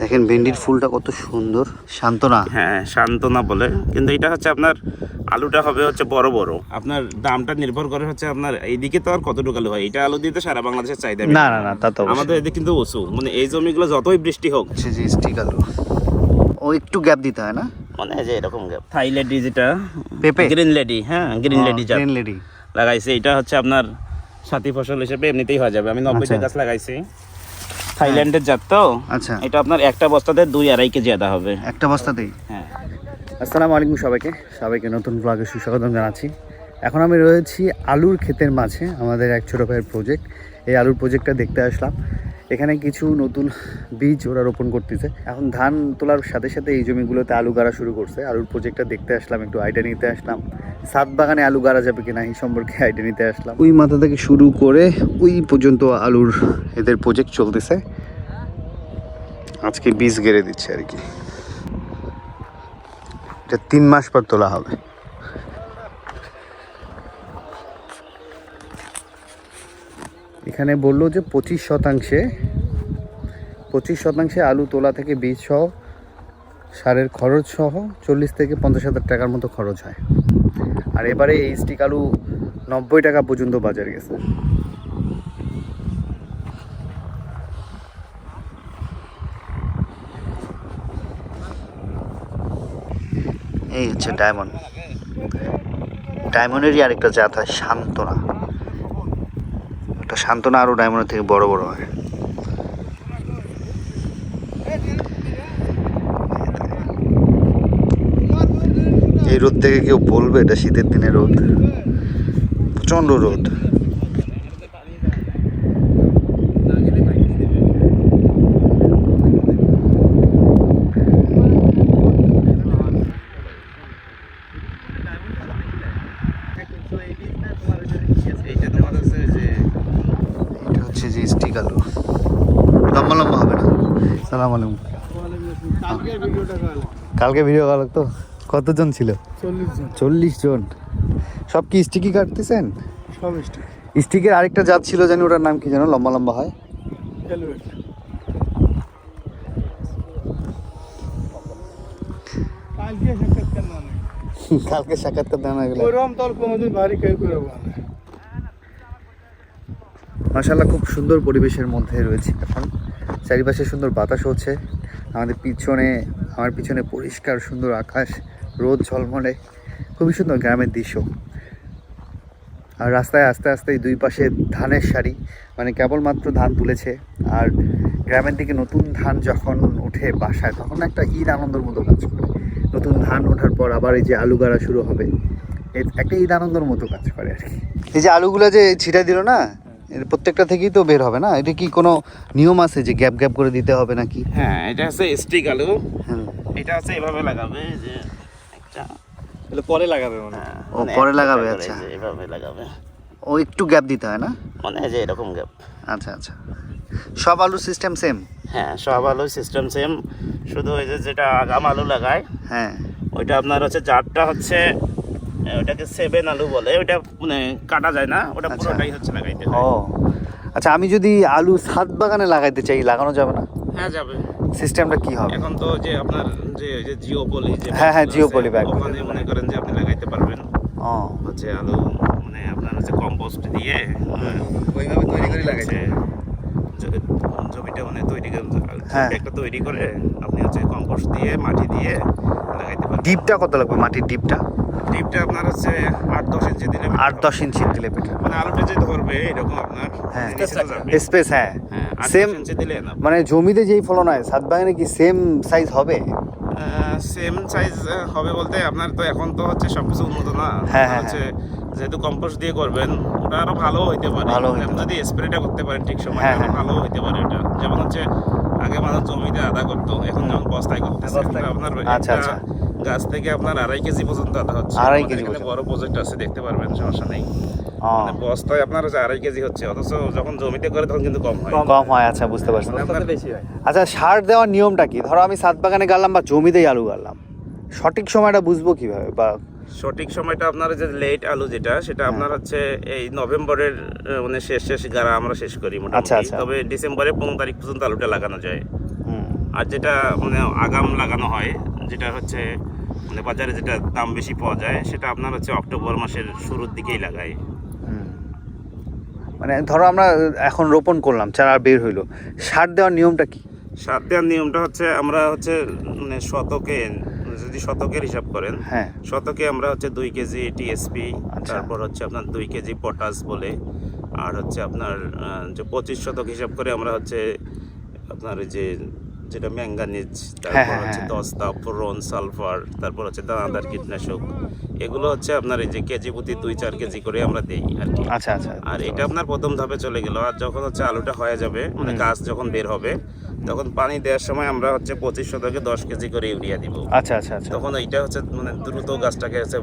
দেখেন ভেন্ডির ফুলটা কত সুন্দর। শান্তনা হ্যাঁ সান্ত্বনা বলে। কিন্তু এটা হচ্ছে আপনার আলুটা হবে হচ্ছে বড় বড়। আপনার দামটা নির্ভর করে হচ্ছে আপনার এইদিকে তো আর কতটুকু আলু হয়? এটা আলু দিয়ে তো সারা বাংলাদেশের চাহিদা না না না তা তো আমাদের এদিকে কিন্তু উঁচু। মানে এই জমিগুলো যতই বৃষ্টি হোক। হচ্ছে যে স্টিক আলু। ও একটু গ্যাপ দিতে হয় না? মানে যে এরকম গ্যাপ থাই লেডি যেটা। পেঁপে? গ্রিন লেডি হ্যাঁ গ্রিন লেডি জাত। গ্রিন লেডি লাগাইছে। এটা হচ্ছে আপনার সাথী ফসল হিসেবে এমনিতেই হয়ে যাবে। আমি নব্বইটা আচ্ছা। গাছ লাগাইছি। থাইল্যান্ডের জাত তো। আচ্ছা। এটা আপনার একটা বস্তাতে দুই আড়াই কেজি আদা হবে। একটা বস্তাতেই? হ্যাঁ। আসসালামু আলাইকুম সবাইকে। সবাইকে নতুন ব্লগে সুস্বাগতম জানাচ্ছি। এখন আমি রয়েছি আলুর ক্ষেতের মাঝে, আমাদের এক ছোটো ভাইয়ের প্রজেক্ট এই আলুর প্রজেক্টটা দেখতে আসলাম। এখানে কিছু নতুন বীজ ওরা রোপণ করতেছে। এখন ধান তোলার সাথে সাথে এই জমিগুলোতে আলু গাড়া শুরু করছে। আলুর প্রজেক্টটা দেখতে আসলাম, একটু আইডিয়া নিতে আসলাম। সাত বাগানে আলু গাড়া যাবে কিনা এই সম্পর্কে আইডিয়া নিতে আসলাম। ওই মাথা থেকে শুরু করে ওই পর্যন্ত আলুর এদের প্রজেক্ট চলতেছে। আজকে বীজ গেড়ে দিচ্ছে আর কি। এটা তিন মাস পর তোলা হবে। এখানে বলল যে পঁচিশ শতাংশে পঁচিশ শতাংশে আলু তোলা থেকে বীজ সহ, সারের খরচ সহ চল্লিশ থেকে পঞ্চাশ হাজার টাকার মতো খরচ হয়। আর এবারে এই স্টিক আলু নব্বই টাকা পর্যন্ত বাজার গেছে। এই হচ্ছে ডায়মন্ড। ডায়মন্ডেরই আরেকটা জাত হয় শান্তনা। একটা শান্তনা আরও ডায়মন্ডের থেকে বড় বড় হয়। এই রোদ থেকে কেউ বলবে এটা শীতের দিনে রোদ। প্রচণ্ড রোদ এইটা তোমার হচ্ছে যে এটা হচ্ছে যে স্টিক আলু লম্বা লম্বা হবে না আলাইকুম কালকে ভিডিও কল তো? কতজন ছিল? চল্লিশ জন সব কি স্টিকই কাটতেছেন? সব স্টিক স্টিকের আরেকটা জাত ছিল জানি ওটার নাম কি জানো লম্বা লম্বা হয়। কালকে সাক্ষাৎকার দেওয়া গেল। ওরম তোর কোনোদিন ভারী কেউ করে বলে মাসাল্লাহ খুব সুন্দর পরিবেশের মধ্যে রয়েছে এখন। চারিপাশে সুন্দর বাতাস হচ্ছে। আমাদের পিছনে, আমার পিছনে পরিষ্কার সুন্দর আকাশ, রোদ ঝলমলে। খুবই সুন্দর গ্রামের দৃশ্য। আর রাস্তায় আস্তে আস্তে দুই পাশে ধানের সারি মানে কেবলমাত্র ধান তুলেছে। আর গ্রামের দিকে নতুন ধান যখন ওঠে বাসায়, তখন একটা ঈদ আনন্দের মতো কাজ করে। নতুন ধান ওঠার পর আবার এই যে আলু গাড়া শুরু হবে একটা ঈদ আনন্দের মতো কাজ করে আর কি। এই যে আলুগুলো যে ছিটা দিল না এর প্রত্যেকটা থেকেই তো বের হবে না? এটা কি কোনো নিয়ম আছে যে গ্যাপ গ্যাপ করে দিতে হবে নাকি? হ্যাঁ এটা হচ্ছে স্টিক আলু। হ্যাঁ। এটা হচ্ছে এভাবে লাগাবে যে একটা তাহলে পরে লাগাবে মানে হ্যাঁ, ও, মানে পরে লাগাবে, আচ্ছা। এভাবে লাগাবে। ও একটু গ্যাপ দিতে হয় না? মানে যে এরকম গ্যাপ। আচ্ছা আচ্ছা। সব আলুর সিস্টেম সেম হ্যাঁ সব আলু সিস্টেম সেম শুধু ওই যে যেটা আগাম আলু লাগায় হ্যাঁ। ওইটা আপনার হচ্ছে জারটা হচ্ছে ওটাকে সেভেন আলু বলে। ওইটা মানে কাটা যায় না ওটা আচ্ছা। পুরোটাই হচ্ছে লাগাইতে ও। আচ্ছা আমি যদি আলু ছাদ বাগানে লাগাইতে চাই লাগানো যাবে না? হ্যাঁ যাবে। সিস্টেমটা কি হবে? এখন তো যে আপনার যে যে জিও পলি যে হ্যাঁ, হ্যাঁ, ব্যাগগুলো জিও পলি ব্যাগ। ওখানে মনে করেন যে আপনি লাগাইতে পারবেন। ও। হচ্ছে আলু মানে আপনার হচ্ছে কম্পোস্ট দিয়ে ওইভাবে তৈরি করে হচ্ছে জমিটা মানে তৈরি করে হ্যাঁ। একটা তৈরি করে আপনি হচ্ছে কম্পোস্ট দিয়ে মাটি দিয়ে লাগাইতে পারবেন। ডিপটা কত লাগবে? মাটির ডিপটা ডিপটা আপনার হচ্ছে আট দশ ইঞ্চি দিলে আট দশ ইঞ্চি দিলে মানে আলুটা যে ধরবে এরকম আপনার হ্যাঁ। স্পেস হ্যাঁ। হ্যাঁ, সেম দিলে মানে জমিতে যেই ফলন হয় ছাদ বাগানে কি সেম সাইজ হবে? সেম সাইজ হবে বলতে আপনার তো এখন তো হচ্ছে সবকিছু উন্নত না। হ্যাঁ, হ্যাঁ, হচ্ছে যেহেতু কম্পোস্ট দিয়ে করবেন ওটা আরও ভালো হইতে পারে। ভালো যদি স্প্রেটা করতে পারেন ঠিক সময় হ্যাঁ, হ্যাঁ। ভালো হইতে পারে এটা। যেমন হচ্ছে আগে মানুষ জমিতে আদা করতো এখন যেমন বস্তায় করতেছে আপনার আচ্ছা, আচ্ছা। গাছ থেকে আপনার আড়াই কেজি পর্যন্ত আদা হচ্ছে। আড়াই কেজি বড় প্রজেক্ট আছে দেখতে পারবেন সমস্যা নেই। মানে বস্তায় আপনার হচ্ছে আড়াই কেজি হচ্ছে অথচ যখন জমিতে করে তখন কিন্তু কম হয়। কম হয় আচ্ছা বুঝতে পারছি। মানে বেশি হয়। আচ্ছা সার দেওয়ার নিয়মটা কি? ধরো আমি সাত বাগানে গাড়লাম বা জমিতেই আলু গাড়লাম। সঠিক সময়টা বুঝব কীভাবে বা সঠিক সময়টা আপনার যে লেট আলু যেটা সেটা আপনার হচ্ছে এই নভেম্বরের মানে শেষ শেষ গাড়া আমরা শেষ করি মোটামুটি। আচ্ছা, আচ্ছা। তবে ডিসেম্বরের পনেরো তারিখ পর্যন্ত আলুটা লাগানো যায়। হুম, আর যেটা মানে আগাম লাগানো হয় যেটা হচ্ছে মানে বাজারে যেটা দাম বেশি পাওয়া যায় সেটা আপনার হচ্ছে অক্টোবর মাসের শুরুর দিকেই লাগায় মানে ধরো আমরা এখন রোপণ করলাম চারা বের হইল সার দেওয়ার নিয়মটা কি? সার দেওয়ার নিয়মটা হচ্ছে আমরা হচ্ছে মানে শতকে যদি শতকের হিসাব করেন হ্যাঁ। শতকে আমরা হচ্ছে দুই কেজি টিএসপি আচ্ছা। তারপর হচ্ছে আপনার দুই কেজি পটাশ বলে আর হচ্ছে আপনার যে পঁচিশ শতক হিসাব করে আমরা হচ্ছে আপনার যে যেটা ম্যাঙ্গানিজ তারপর হ্যাঁ, হচ্ছে হ্যাঁ। দস্তা ফোরন সালফার তারপর হচ্ছে দানাদার কীটনাশক। এগুলো হচ্ছে আপনার এই যে কেজি প্রতি দুই চার কেজি করে আমরা দেই আর কি। আচ্ছা আচ্ছা আর এটা আপনার প্রথম ধাপে চলে গেল। আর যখন হচ্ছে আলুটা হয়ে যাবে মানে গাছ যখন বের হবে তখন পানি দেওয়ার সময় আমরা হচ্ছে পঁচিশ শতকে দশ কেজি করে ইউরিয়া দিব। আচ্ছা আচ্ছা আচ্ছা। তখন এইটা হচ্ছে মানে দ্রুত গাছটাকে হচ্ছে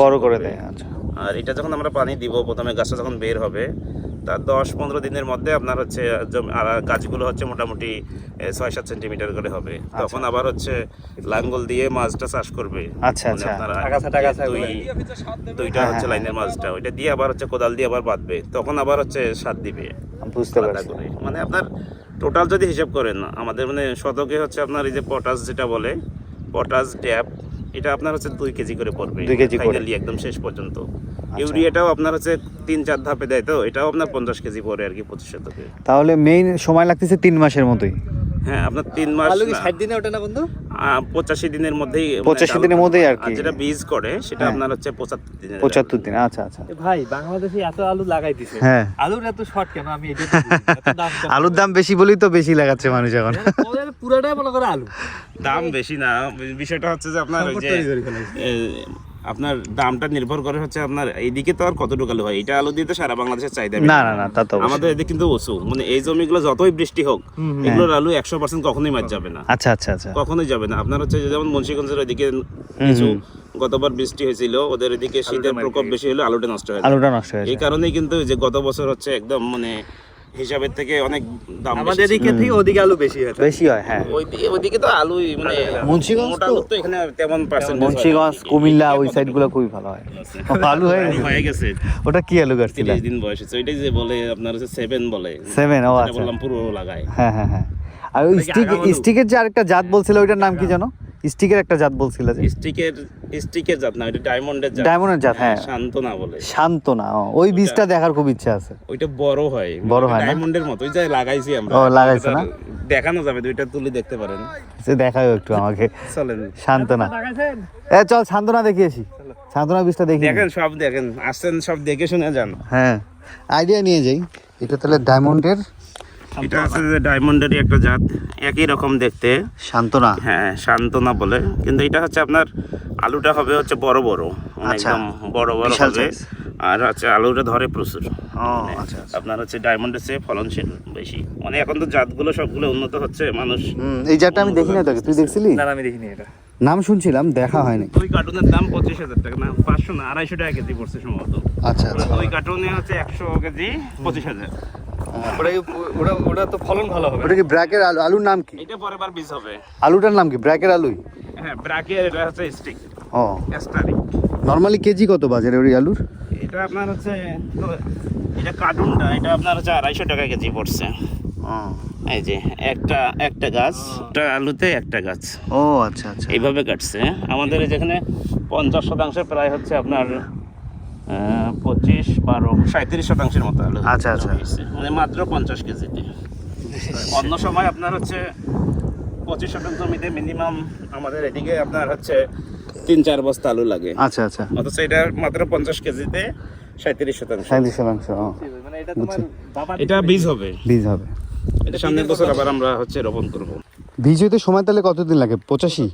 বড় করে দেয় আচ্ছা। আর এটা যখন আমরা পানি দিব প্রথমে গাছটা যখন বের হবে তার দশ পনেরো দিনের মধ্যে আপনার হচ্ছে গাছগুলো হচ্ছে মোটামুটি ছয় সাত সেন্টিমিটার করে হবে। তখন আবার হচ্ছে লাঙ্গল দিয়ে মাছটা চাষ করবে। আচ্ছা, আচ্ছা। দুইটা হচ্ছে লাইনের মাছটা। ওইটা দিয়ে আবার হচ্ছে কোদাল দিয়ে আবার বাঁধবে। তখন আবার হচ্ছে সার দিবে। বুঝতে পারছি। মানে আপনার টোটাল যদি হিসাব করেন আমাদের মানে শতকে হচ্ছে আপনার এই যে পটাশ যেটা বলে পটাশ ড্যাপ এটা আপনার হচ্ছে দুই কেজি করে পড়বে। দুই কেজি একদম শেষ পর্যন্ত। ইউরিয়াটাও আপনার হচ্ছে তিন চার ধাপে দেয় তো এটাও আপনার পঞ্চাশ কেজি পড়ে আর কি পঁচিশ শতকে। তাহলে মেইন সময় লাগতেছে তিন মাসের মতোই। হ্যাঁ আপনার তিন মাস আলু কি না, ষাট দিনে ওঠে না বন্ধু? আহ, পঁচাশি দিনের মধ্যেই মানে 85 দিনের মধ্যেই আর কি। যেটা বীজ করে সেটা হ্যাঁ। আপনার হচ্ছে পঁচাত্তর দিনের পঁচাত্তর দিন আচ্ছা আচ্ছা। ভাই বাংলাদেশে এত আলু লাগাই দিছে হ্যাঁ। আলুর এত শর্ট কেন? আমি এটা আলুর দাম বেশি বলেই তো বেশি লাগাচ্ছে মানুষ এখন। পুরাটাই মনে করে আলু। দাম বেশি না বিষয়টা হচ্ছে যে আপনার ওই যে আপনার দামটা নির্ভর করে হচ্ছে আপনার এইদিকে তো আর কতটুকু আলু হয়? এটা আলু দিয়ে তো সারা বাংলাদেশের চাহিদা না না না তা তো আমাদের এদিকে কিন্তু উঁচু। মানে এই জমিগুলো যতই বৃষ্টি হোক এগুলোর আলু একশো পার্সেন্ট কখনোই মার যাবে না। আচ্ছা আচ্ছা আচ্ছা। কখনোই যাবে না। আপনার হচ্ছে যেমন মুন্সিগঞ্জের ওইদিকে কিছু গতবার বৃষ্টি হয়েছিল ওদের এদিকে শীতের প্রকোপ বেশি হলে আলুটা নষ্ট হয়ে আলুটা নষ্ট হয়ে এই কারণেই কিন্তু যে গত বছর হচ্ছে একদম মানে হিসাবের থেকে অনেক দাম আমাদের। এদিকে থেকে ওদিকে আলু বেশি হয়েছে বেশি হয় হ্যাঁ। ওইদিকে তো আলুই মানে মুন্সিগঞ্জ তো- এখানে তেমন পার্সেন্টেজ মুন্সিগঞ্জ কুমিল্লা ওই সাইডগুলো খুবই ভালো হয়। আলু হয়ে গেছে। ওটা কি আলু কাটছিল তিরিশ দিন বয়স হচ্ছে ওইটাই যে বলে আপনার হচ্ছে সেভেন বলে। সেভেন ও আচ্ছা। বললাম পুরো লাগায়। হ্যাঁ হ্যাঁ হ্যাঁ। আর ওই স্টিক স্টিকের যে আরেকটা জাত বলছিল ওইটার নাম কি জানো স্টিকের একটা জাত বলছিল যে? স্টিকের স্টিকের জাত না ওইটা ডায়মন্ডের জাত। ডায়মন্ডের জাত হ্যাঁ। শান্তনা বলে। শান্তনা ওই বীজটা দেখার খুব ইচ্ছা আছে। ওইটা বড় হয়। বড় হয় ডায়মন্ডের মতো ওই যে লাগাইছি আমরা। ও, লাগাইছো না? দেখানো যাবে দুইটা তুলে দেখতে পারেন। সে দেখাও একটু আমাকে। চলেন। শান্তনা। লাগাইছেন এ চল শান্তনা দেখি আসি। শান্তনা বীজটা দেখি। দেখেন সব দেখেন আসছেন সব দেখে শুনে যান। হ্যাঁ। আইডিয়া নিয়ে যাই। এটা তাহলে ডায়মন্ডের এটা আছে যে ডায়মন্ডেরই একটা জাত একই রকম দেখতে। শান্তনা? হ্যাঁ শান্তনা বলে। কিন্তু এটা হচ্ছে আপনার আলুটা হবে হচ্ছে বড় বড়। মানে আচ্ছা। একদম বড় বড় হবে। আর হচ্ছে আলুটা ধরে প্রচুর। ও আচ্ছা আচ্ছা। আপনার হচ্ছে ডায়মন্ডের চেয়ে ফলনশীল বেশি। মানে এখন তো জাতগুলো সবগুলো উন্নত হচ্ছে মানুষ এই জাতটা আমি দেখি না তোকে তুই দেখছিলি? না আমি দেখিনি এটা। নাম শুনছিলাম দেখা হয়নি। দুই কার্টুনের দাম পঁচিশ হাজার টাকা না পাঁচশো না আড়াইশো টাকা কেজি পড়ছে সম্ভবত। আচ্ছা আচ্ছা। দুই কার্টুনে হচ্ছে একশো কেজি পঁচিশ হাজার। ওটা ওটা ওটা তো ফলন ভালো হবে। ওটা কি ব্র্যাকের আলু? আলুর নাম কি? এটা পরের বার বীজ হবে। আলুটার নাম কি? ব্র্যাকের আলুই? হ্যাঁ ব্রাকের এটা হচ্ছে স্টিক। ও। স্টারিক। নর্মালি কেজি কত বাজারে ওই আলুর? এটা আপনার হচ্ছে তো এটা কার্টুনটা এটা আপনার হচ্ছে আড়াইশো টাকা কেজি পড়ছে। ও। এই যে একটা একটা গাছ একটা আলুতে একটা গাছ। ও আচ্ছা আচ্ছা। এইভাবে কাটছে। আমাদের এই যেখানে পঞ্চাশ শতাংশ প্রায় হচ্ছে আপনার পঁচিশ বারো সাঁত্রিশ শতাংশের মতো আলু। আচ্ছা, আচ্ছা। মানে মাত্র পঞ্চাশ কেজিতে অন্য সময় আপনার হচ্ছে পঁচিশ শতাংশ জমিতে মিনিমাম আমাদের এদিকে আপনার হচ্ছে তিন চার বস্তা আলু লাগে। আচ্ছা আচ্ছা। অথচ এটা মাত্র পঞ্চাশ কেজিতে সাঁত্রিশ শতাংশ। সাঁত্রিশ শতাংশ মানে এটা তোমার এটা বীজ হবে। বীজ হবে। এটা সামনের বছর আবার আমরা হচ্ছে রোপণ করব। বীজ হইতে সময় তাহলে কতদিন লাগে? পঁচাশি?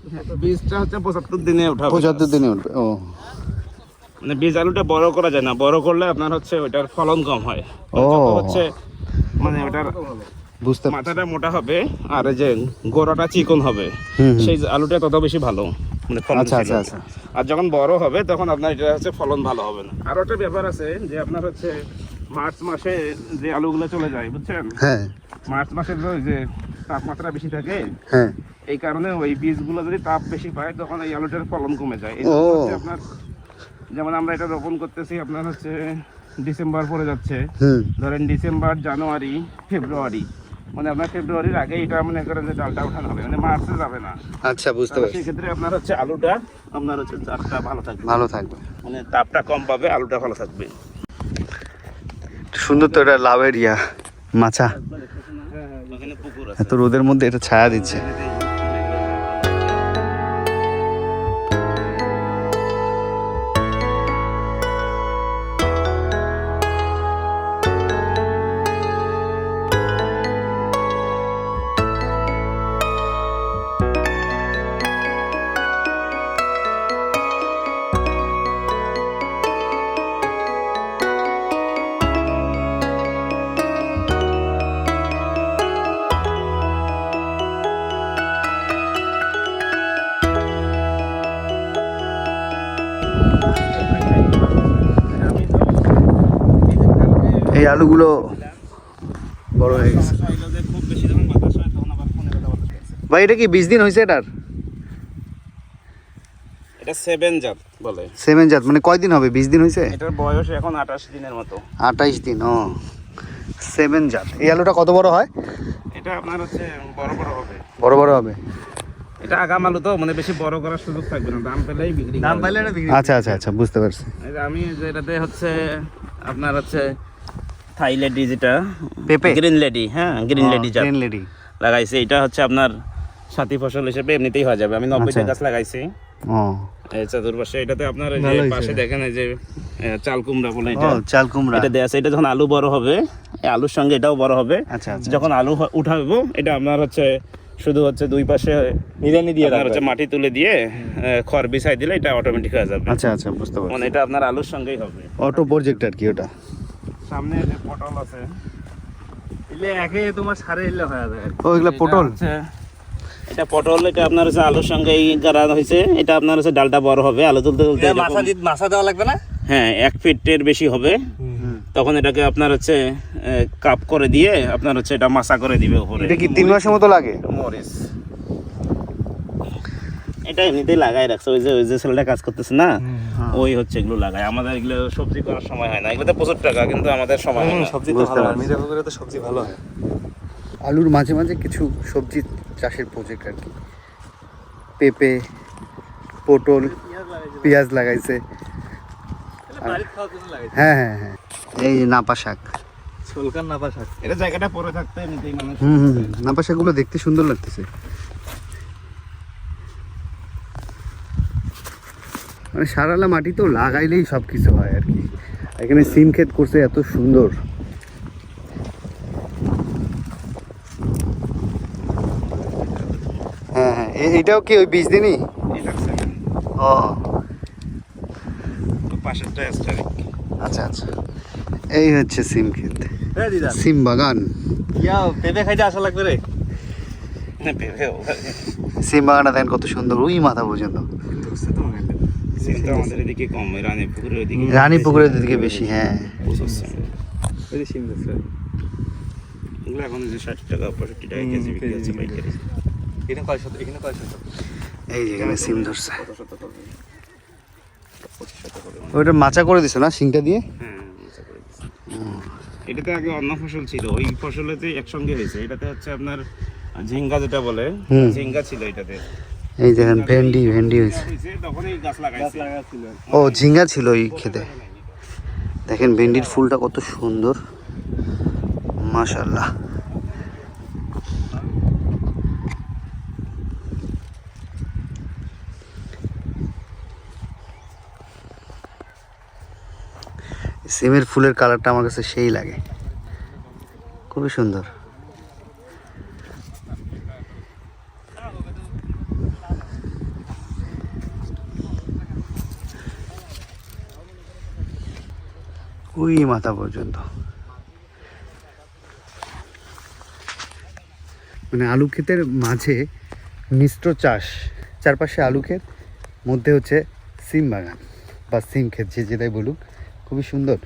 বীজটা হচ্ছে পঁচাত্তর দিনে উঠাবো পঁচাত্তর দিনে উঠবে ও। বীজ আলুটা বড় করা যায় না। বড় করলে আপনার হচ্ছে ওটার ফলন কম হয়। ও। হচ্ছে মানে ওটার বুঝতে মাথাটা মোটা হবে আর যে গোড়াটা চিকন হবে। সেই আলুটা তত বেশি ভালো মানে ফলন আচ্ছা আচ্ছা আচ্ছা। আর যখন বড় হবে তখন আপনার এটা হচ্ছে ফলন ভালো হবে না। আর একটা ব্যাপার আছে যে আপনার হচ্ছে মার্চ মাসে যে আলুগুলো চলে যায় বুঝছেন? হ্যাঁ। মার্চ মাসে ওই যে তাপমাত্রা বেশি থাকে হ্যাঁ। এই কারণে ওই বীজগুলো যদি তাপ বেশি পায় তখন এই আলুটার ফলন কমে যায়। এই। আপনার যেমন আমরা এটা রোপণ করতেছি আপনার হচ্ছে ডিসেম্বর পরে যাচ্ছে। ধরেন ডিসেম্বর জানুয়ারি ফেব্রুয়ারি। মানে আপনার ফেব্রুয়ারির আগে এটা মনে করেন যে ডালটা উঠানো হবে মানে মার্চে যাবে না। আচ্ছা বুঝতে পারছি। সেক্ষেত্রে আপনার হচ্ছে আলুটা আপনার হচ্ছে চারটা ভালো থাকবে। ভালো থাকবে। মানে তাপটা কম পাবে আলুটা ভালো থাকবে। সুন্দর তো এটা লাভের ইয়া মাছা এত রোদের মধ্যে এটা ছায়া দিচ্ছে। এই আলুগুলো বড় হয়ে গেছে। ভাই এটা কি বিশ দিন হয়েছে এটার? এটা সেভেন জাত বলে। সেভেন জাত মানে কয়দিন হবে? বিশ দিন হয়েছে? এটার বয়স এখন আঠাশ দিনের মতো। দিন ও। সেভেন জাত। এই আলুটা কত বড় হয়? এটা আপনার হচ্ছে বড় বড় হবে। বড় বড় হবে। এটা আগাম আলু তো মানে বেশি বড় করার সুযোগ থাকবে না দাম পেলেই বিক্রি দাম পাইলে বিক্রি আচ্ছা আচ্ছা আচ্ছা বুঝতে পারছি। আমি যেটাতে হচ্ছে আপনার হচ্ছে থাই লেডি যেটা পেঁপে? গ্রিন লেডি হ্যাঁ গ্রিন লেডি গ্রিন লেডি। লাগাইছি এটা হচ্ছে আপনার সাথী ফসল হিসেবে এমনিতেই হয়ে যাবে। আমি নব্বইটা আচ্ছা। গাছ লাগাইছি। ও। চতুর্পাশে এটাতে আপনার এই যে পাশে দেখেন এই যে চাল কুমড়া বলে এটা। চাল কুমড়া। এটা দেয়া আছে এটা যখন আলু বড় হবে আলুর সঙ্গে এটাও বড় হবে। আচ্ছা আচ্ছা যখন আলু হ- উঠাবো এটা আপনার হচ্ছে শুধু হচ্ছে দুই পাশে নিরানি দিয়ে আপনার হচ্ছে মাটি তুলে দিয়ে খড় বিছাই দিলে এটা অটোমেটিক হয়ে যাবে। আচ্ছা আচ্ছা বুঝতে পারছি। মানে এটা আপনার আলুর সঙ্গেই হবে। অটো প্রজেক্ট আর কি ওটা। সামনে যে পটল আছে এলে একে তোমার সারে এলে হয়ে যায় ও এগুলো পটল? এটা পটল এটা আপনার হচ্ছে আলুর সঙ্গেই গাড়া হয়েছে। এটা আপনার হচ্ছে ডালটা বড় হবে আলু তুলতে তুলতে দি মাথা দেওয়া লাগবে না? হ্যাঁ এক ফিটের বেশি হবে। তখন এটাকে আপনার হচ্ছে কাপ করে দিয়ে আপনার হচ্ছে এটা মাসা করে দিবে উপরে। এটা কি তিন মাসের মতো লাগে? মরিচ। এটা এমনিতেই লাগাই রাখছে ওই যে ওই যে ছেলেটা কাজ করতেছে না ওই হচ্ছে এগুলো লাগায়। আমাদের এগুলো সবজি করার সময় হয় না এগুলোতে প্রচুর টাকা কিন্তু আমাদের সময় হয় না। সবজি তো ভালো হয়। পারছি। মির্জাপুকুরে তো সবজি ভালো হয়। আলুর মাঝে মাঝে কিছু সবজি চাষের প্রজেক্ট আর কি। পেঁপে পটল পেঁয়াজ লাগাইছে। হ্যাঁ হ্যাঁ হ্যাঁ। এই যে নাপা শাক। নাপা শাক। এটা জায়গাটা পরে থাকতে এমনিতেই মানুষ। হুম হুম। নাপা শাকগুলো দেখতে সুন্দর লাগতেছে। মানে সারালা মাটি তো লাগাইলেই সব কিছু হয় আর কি। এখানে সিম ক্ষেত করছে এত সুন্দর। হ্যাঁ হ্যাঁ। এটাও কি ওই বিশ দিনই। ও। পাশেরটা অ্যাস্টারিক আচ্ছা আচ্ছা। এই হচ্ছে সিম ক্ষেত হ্যাঁ দিদা। সিম বাগান। ইয়া পেঁপে খাইতে আসা লাগবে রে। ভেবেও সিম বাগানটা দেখেন কত সুন্দর ওই মাথা পর্যন্ত। সিমটা আমাদের। এদিকে কম রানী পুকুরের রানী পুকুরের দিকে বেশি হ্যাঁ। এই যে এখানে সিম ধরছে কত শত হবে পঁচিশ শত হবে ওইটা মাচা করে দিছো না সিংটা দিয়ে? হ্যাঁ করে দিচ্ছি। এটাতে আগে অন্য ফসল ছিল ওই ফসলেতে একসঙ্গে হয়েছে। এটাতে হচ্ছে আপনার ঝিঙ্গা যেটা বলে হুম। ঝিঙ্গা ছিল এটাতে। এই দেখেন ভেন্ডি ভেন্ডি হয়েছে। এই ও ঝিঙ্গা ছিল ওই খেতে দেখেন ভেন্ডির ফুলটা কত সুন্দর। মাশাল্লাহ সিমের ফুলের কালারটা আমার কাছে সেই লাগে। খুবই সুন্দর। ওই মাথা পর্যন্ত। মানে আলু ক্ষেতের মাঝে মিশ্র চাষ, চারপাশে আলু ক্ষেত, মধ্যে হচ্ছে সিম বাগান বা সিম ক্ষেত, যে যেটাই বলুক। খুবই সুন্দর।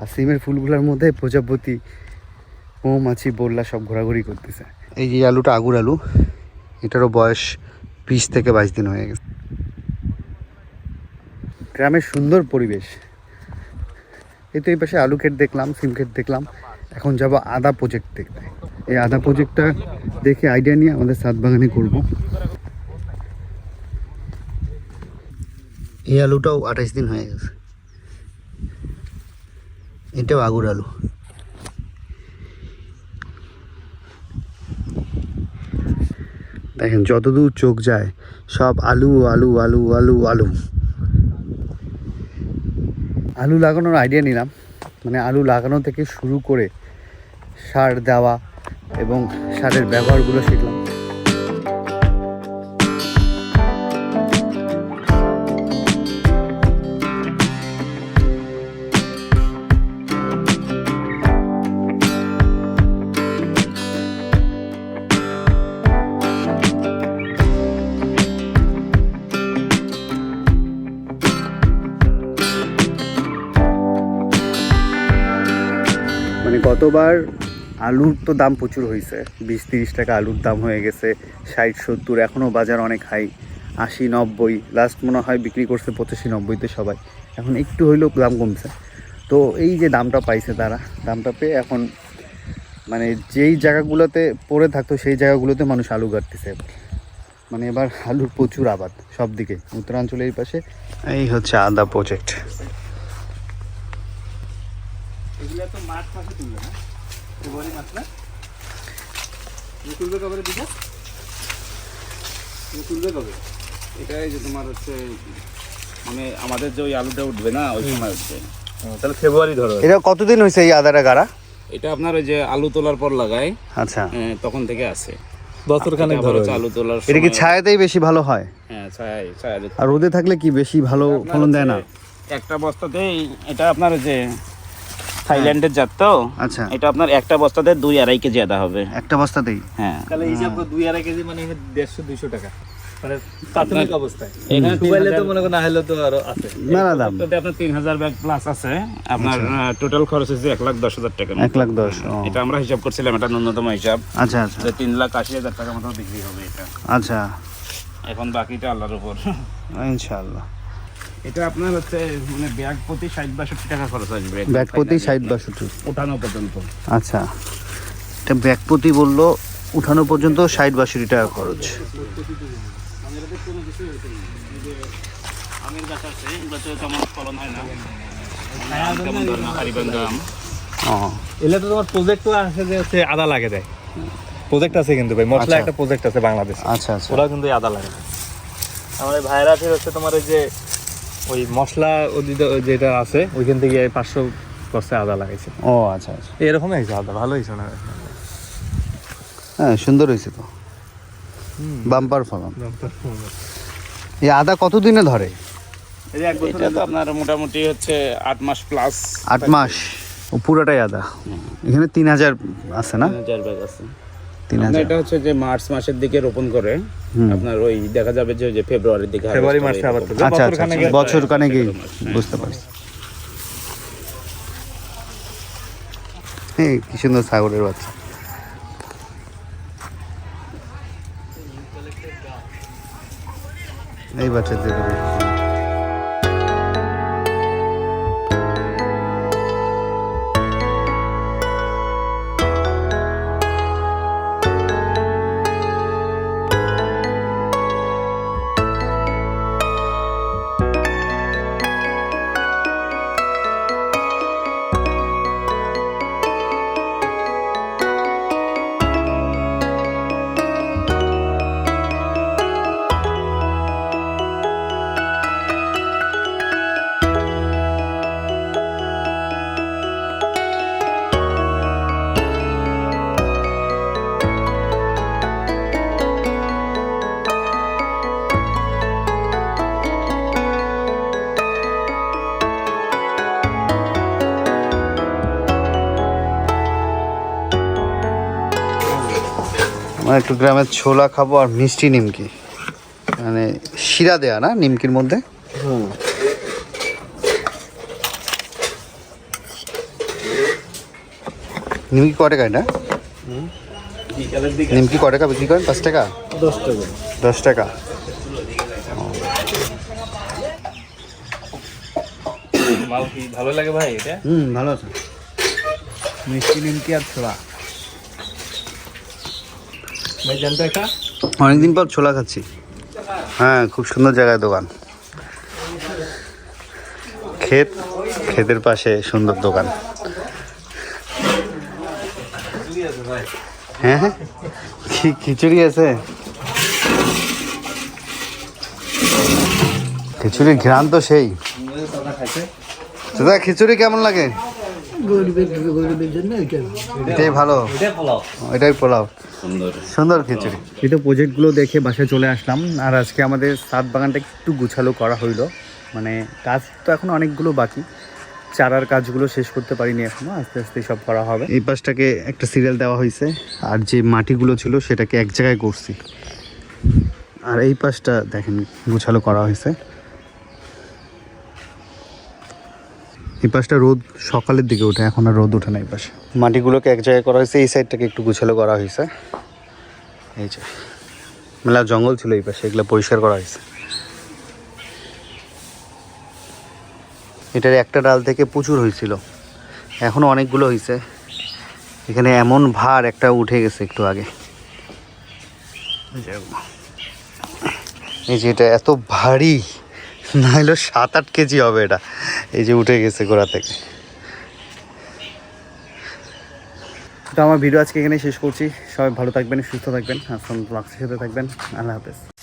আর সিমের ফুলগুলোর মধ্যে প্রজাপতি মৌমাছি বললা সব ঘোরাঘুরি করতেছে। এই যে আলুটা আগুর আলু, এটারও বয়স বিশ থেকে বাইশ দিন হয়ে গেছে। গ্রামের সুন্দর পরিবেশ। এই তো এই পাশে আলু ক্ষেত দেখলাম, সিম ক্ষেত দেখলাম। এখন যাব আদা প্রজেক্ট দেখতে এই আদা প্রজেক্টটা দেখে আইডিয়া নিয়ে আমাদের সাত বাগানে করব। এই আলুটাও আঠাশ দিন হয়ে গেছে। এটাও আগুর আলু। দেখেন, যতদূর চোখ যায়, সব আলু আলু আলু আলু আলু। আলু লাগানোর আইডিয়া নিলাম। মানে আলু লাগানো থেকে শুরু করে সার দেওয়া এবং সারের ব্যবহারগুলো শিখলাম গতবার আলুর তো দাম প্রচুর হয়েছে। বিশ, তিরিশ টাকা আলুর দাম হয়ে গেছে, ষাট, সত্তর, এখনও বাজার অনেক হাই, আশি, নব্বই লাস্ট মনে হয় বিক্রি করছে পঁচাশি, নব্বইতে সবাই। এখন একটু হইলেও দাম কমছে। তো এই যে দামটা পাইছে তারা, দামটা পেয়ে এখন মানে যেই জায়গাগুলোতে পড়ে থাকতো, সেই জায়গাগুলোতে মানুষ আলু কাটতেছে মানে এবার আলুর প্রচুর আবাদ সব দিকে উত্তরাঞ্চলের পাশে এই হচ্ছে আদা প্রজেক্ট এগুলো তো মার্চ মাসে তুলবে না? ফেব্রুয়ারি মাস না? তুলবে কবে দিকে তুলবে কবে? এটাই যে তোমার হচ্ছে মানে আমাদের যে ওই আলুটা উঠবে না ওই সময় উঠবে। তাহলে ফেব্রুয়ারি ধরো। এটা কতদিন হয়েছে এই আদাটা গাড়া? এটা আপনার ওই যে আলু তোলার পর লাগায়। আচ্ছা। তখন থেকে আছে। ধরো আলু তোলার এটা কি ছায়াতেই বেশি ভালো হয়? হ্যাঁ আর রোদে থাকলে কি বেশি ভালো ফলন দেয় না? একটা বস্তাতেই এটা আপনার যে থাইল্যান্ডের জাত তো। আচ্ছা। এটা আপনার একটা বস্তাতে দুই আড়াই কেজি আদা হবে। একটা বস্তাতেই? হ্যাঁ। তাহলে হিসাব করে দুই আড়াই কেজি মানে দেড়শো দুইশো টাকা। মানে প্রাথমিক অবস্থায়। এখানে তো মনে না হলে তো আরও আছে। মেলা দাম। আপনার তিন হাজার ব্যাগ প্লাস আছে। আপনার টোটাল খরচ হচ্ছে এক লাখ দশ হাজার টাকা এক লাখ দশ এটা আমরা হিসাব করছিলাম এটা ন্যূনতম হিসাব। আচ্ছা আচ্ছা। তিন লাখ আশি হাজার টাকা মতো বিক্রি হবে এটা। আচ্ছা। এখন বাকিটা আল্লাহর উপর। ইনশাআল্লাহ। এটা আপনার হচ্ছে মানে ব্যাগ প্রতি ষাট বাষট্টি টাকা খরচ আসবে ব্যাগ প্রতি ষাট বাষট্টি। ওঠানো পর্যন্ত। আচ্ছা। এটা ব্যাগ প্রতি বলল উঠানো পর্যন্ত ষাট বাষট্টি টাকা খরচ। এলে তো তোমার প্রজেক্টও আছে যে হচ্ছে আদা লাগে দেয়। প্রজেক্ট আছে কিন্তু ভাই মশলা আচ্ছা। একটা প্রজেক্ট আছে বাংলাদেশে। আচ্ছা আচ্ছা। ওরা কিন্তু আদা লাগে। আমার ভাইরা ফের হচ্ছে তোমার ওই যে ওই মশলা যেটা আছে ওইখান থেকে পাঁচশো বস্তা আদা লাগাইছে। ও আচ্ছা আচ্ছা। এরকম হয়েছে আদা ভালো হয়েছে না? হ্যাঁ সুন্দর হয়েছে তো। বাম্পার ফলন। এই আদা কতদিনে ধরে? এটা তো আপনার মোটামুটি হচ্ছে আট মাস প্লাস আট মাস। ও পুরোটাই আদা। এখানে তিন হাজার আছে না? হাজার ব্যাগ আছে। তিন হাজার। এটা হচ্ছে যে মার্চ মাসের দিকে রোপণ করে আপনার ওই দেখা যাবে যে যে ফেব্রুয়ারির দিকে ফেব্রুয়ারি মাসে আবার। আচ্ছা বছর আচ্ছা। কানেকেই হ্যাঁ। বুঝতে পারছি। হ্যাঁ কি সুন্দর সাগরের বাচ্চা। এই বাচ্চাদের একটু গ্রামের ছোলা খাব আর মিষ্টি নিমকি। মানে শিরা দেয়া না নিমকির মধ্যে? নিমকি ক টাকা এটা? নিমকি ক টাকা বিক্রি করেন? পাঁচ টাকা? দশ টাকা। দশ টাকা। ভালো লাগে ভাই এটা? হুম ভালো আছে। মিষ্টি নিমকি আর ছোলা। অনেকদিন পর ছোলা খাচ্ছি। হ্যাঁ খুব সুন্দর জায়গায় দোকান। ক্ষেত, ক্ষেতের পাশে সুন্দর দোকান। হ্যাঁ হ্যাঁ। খিচুড়ি আছে? খিচুড়ির ঘ্রাণ তো সেই। দাদা, খিচুড়ি কেমন লাগে? এটাই ভালো। এটাই পোলাও। সুন্দর। সুন্দর খিচুড়ি। এই তো প্রজেক্টগুলো দেখে বাসায় চলে আসলাম আর আজকে আমাদের সাত বাগানটা একটু গুছালো করা হইল। মানে কাজ তো এখন অনেকগুলো বাকি চারার কাজগুলো শেষ করতে পারিনি এখনও আস্তে আস্তে সব করা হবে। এই পাশটাকে একটা সিরিয়াল দেওয়া হয়েছে আর যে মাটিগুলো ছিল সেটাকে এক জায়গায় করছি। আর এই পাশটা দেখেন গুছালো করা হয়েছে এই পাশটা রোদ সকালের দিকে ওঠে, এখন আর রোদ ওঠে না এই পাশে। মাটিগুলোকে এক জায়গায় করা হয়েছে, এই সাইডটাকে একটু গুছালো করা হয়েছে। এই যে, মেলা জঙ্গল ছিল এই পাশে, এগুলো পরিষ্কার করা হয়েছে। এটার একটা ডাল থেকে প্রচুর হয়েছিল এখনও অনেকগুলো হয়েছে। এখানে এমন ভার একটা উঠে গেছে একটু আগে। এই যে, এটা এত ভারী। না হলে সাত আট কেজি হবে এটা। এই যে উঠে গেছে গোড়া থেকে। তো আমার ভিডিও আজকে এখানে শেষ করছি। সবাই ভালো থাকবেন, সুস্থ থাকবেন, আর সাথে থাকবেন। আল্লাহ হাফেজ।